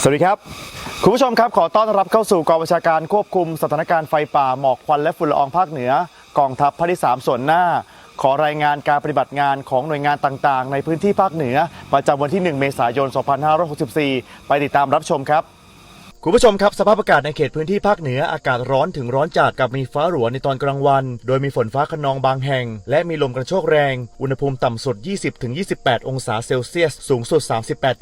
สวัสดีครับ คุณผู้ชมครับ ขอต้อนรับเข้าสู่กองบัญชาการควบคุมสถานการณ์ไฟป่าหมอกควันและฝุ่นละอองภาคเหนือกองทัพภาคที่ 3 ส่วนหน้า ขอรายงานการปฏิบัติงานของหน่วยงานต่างๆ ในพื้นที่ภาคเหนือ ประจำวันที่ 1 เมษายน 2564 ไปติดตามรับชมครับ คุณผู้ชมครับ สภาพอากาศในเขตพื้นที่ภาคเหนืออากาศร้อนถึงร้อนจัดกับมีฟ้าหลัวในตอนกลางวัน โดยมีฝนฟ้าขนองบางแห่ง และมีลมกระโชกแรง อุณหภูมิต่ำสุด 20-28 องศาเซลเซียส สูงสุด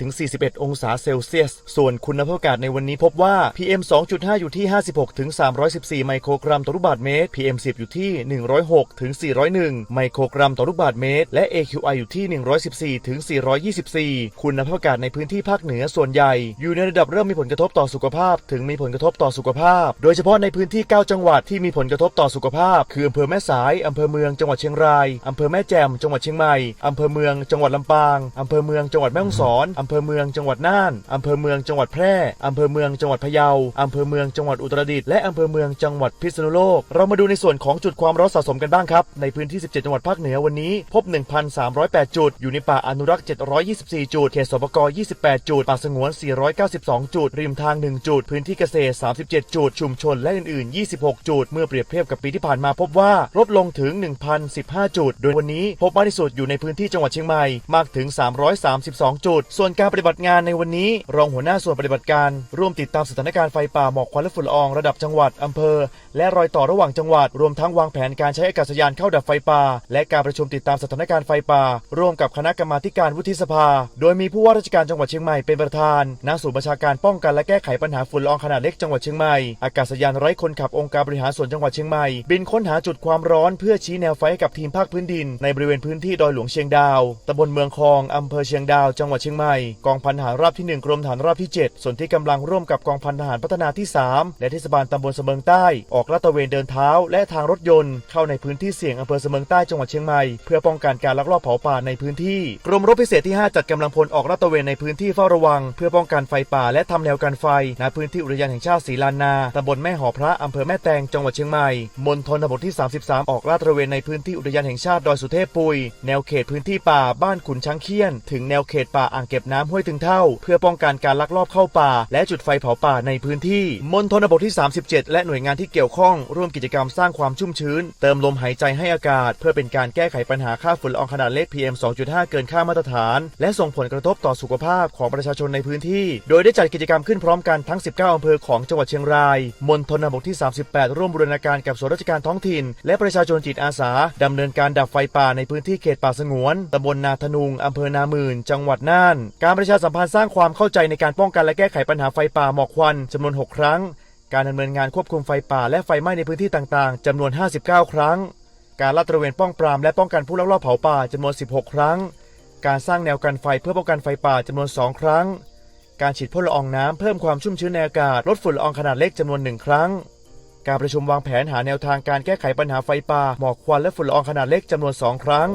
38-41 องศาเซลเซียส ส่วนคุณภาพอากาศในวันนี้พบว่า PM 2.5 อยู่ที่ 56-314 ไมโครกรัมต่อลูกบาศก์เมตร PM 10 อยู่ที่ 106-401 ไมโครกรัมต่อลูกบาศก์เมตร และ AQI อยู่ที่ 114-424 คุณภาพอากาศในพื้นที่ภาคเหนือส่วนใหญ่ อยู่ในระดับเริ่มมีผลกระทบต่อสุขภาพถึงมีผลกระทบต่อสุขภาพ โดยเฉพาะในพื้นที่ 9 จังหวัดที่มีผลกระทบต่อสุขภาพ คืออำเภอแม่สายอำเภอเมืองจังหวัดเชียงรายอำเภอแม่แจ่มจังหวัดเชียงใหม่อำเภอเมืองจังหวัดลำปางอำเภอเมืองจังหวัดแม่ฮ่องสอนอำเภอเมืองจังหวัดน่านอำเภอเมืองจังหวัดแพร่อำเภอเมืองจังหวัดพะเยาอำเภอเมืองจังหวัดอุตรดิตถ์และอำเภอเมืองจังหวัดพิษณุโลก เรามาดูในส่วนของจุดความร้อนสะสมกันบ้างครับ ในพื้นที่ 17 จังหวัดภาคเหนือวันนี้ พบ 1,308 จุด อยู่ในป่าอนุรักษ์ 724 จุด เขตสปก28 จุด ป่าสงวน 492 จุด ริมทาง 1จุด พื้นที่เกษตร 37 จุด ชุมชนและอื่น ๆ 26 จุด เมื่อเปรียบเทียบกับปีที่ผ่านมาพบว่าลดลงถึง 1,015 จุด โดยวันนี้พบมากที่สุดอยู่ในพื้นที่จังหวัดเชียงใหม่มากถึง 332 จุด ส่วนการปฏิบัติงานในวันนี้ รองหัวหน้าส่วนปฏิบัติการ ร่วมติดตามสถานการณ์ไฟป่าหมอกควันและฝุ่นละอองระดับจังหวัดอำเภอ และรอยต่อระหว่างจังหวัด รวมทั้งวางแผนการใช้อากาศยานเข้าดับไฟป่า และการประชุมติดตามสถานการณ์ไฟป่า ร่วมกับคณะกรรมาการวุฒิสภา โดยมีผู้ว่าราชการจังหวัดเชียงใหม่เป็นประธานณศูนย์ประชาการป้องกันและแก้ไขปัญหาฝุ่นละอองขนาดเล็กจังหวัดเชียงใหม่ อากาศยานไร้คนขับองค์การบริหารส่วนจังหวัดเชียงใหม่ บินค้นหาจุดความร้อนเพื่อชี้แนวไฟให้กับทีมภาคพื้นดิน ในบริเวณพื้นที่ดอยหลวงเชียงดาว ตำบลเมืองคอง อำเภอเชียงดาว จังหวัดเชียงใหม่ กองพันทหารราบที่ 1 กรมทหารราบที่ 7 ส่วนที่กำลังร่วมกับกองพันทหารพัฒนาที่ 3 และเทศบาลตำบลเสมิงใต้ ออกลาดตระเวนเดินเท้า และทางรถยนต์เข้าในพื้นที่เสี่ยงอำเภอเสมิงใต้จังหวัดเชียงใหม่เพื่อป้องกันการลักลอบเผาป่าในพื้นที่ กรมรบพิเศษที่ 5 จัดกำลังพลออกลาดตระเวนในพื้นที่เฝ้าระวัง เพื่อป้องกันไฟป่าและทำแนวกันไฟณพื้นที่อุทยานแห่งชาติศรีลานา ตำบลแม่หอพระ อำเภอแม่แตง จังหวัดเชียงใหม่ มณฑลทบทที่ 33 ออกลาดตระเวนในพื้นที่อุทยานแห่งชาติดอยสุเทพปุย แนวเขตพื้นที่ป่าบ้านขุนช้างเคียน ถึงแนวเขตป่าอ่างเก็บน้ำห้วยถึงเท่า เพื่อป้องกันการลักลอบเข้าป่า และจุดไฟเผาป่าในพื้นที่ มณฑลทบทที่ 37 และหน่วยงานที่เกี่ยวข้องร่วมกิจกรรมสร้างความชุ่มชื้น เติมลมหายใจให้อากาศ เพื่อเป็นการแก้ไขปัญหาค่าฝุ่นละอองขนาดเล็ก PM 2.5 เกินค่ามาตรฐาน และส่งผลกระทบต่อสุขภาพของประชาชนในพื้นที่ โดยได้จัดกิจกรรมขึ้นพร้อมกันทั้ง 19อำเภอของจังหวัดเชียงราย มณฑลบทที่ 38 ร่วมบูรณาการกับส่วนราชการท้องถิ่น และประชาชนจิตอาสาดำเนินการดับไฟป่าในพื้นที่เขตป่าสงวนตำบลนาทนุงอำเภอนามื่น จังหวัดน่าน การประชาสัมพันธ์สร้างความเข้าใจในการป้องกันและแก้ไขปัญหาไฟป่าหมอกควันจำนวน 6 ครั้ง การดำเนินงานควบคุมไฟป่าและไฟไหม้ในพื้นที่ต่างๆจำนวน 59 ครั้ง การลาดตระเวนป้องปรามและป้องกันผู้ลักลอบเผาป่าจำนวน 16 ครั้ง การสร้างแนวกันไฟเพื่อป้องกันไฟป่าจำนวน 2 ครั้ง การฉีดพ่นละอองน้ำเพิ่มความชุ่มชื้นในอากาศลดฝุ่นละอองขนาดเล็กจำนวนหนึ่งครั้ง การประชุมวางแผนหาแนวทางการแก้ไขปัญหาไฟป่าหมอกควันและฝุ่นละอองขนาดเล็กจำนวน2ครั้ง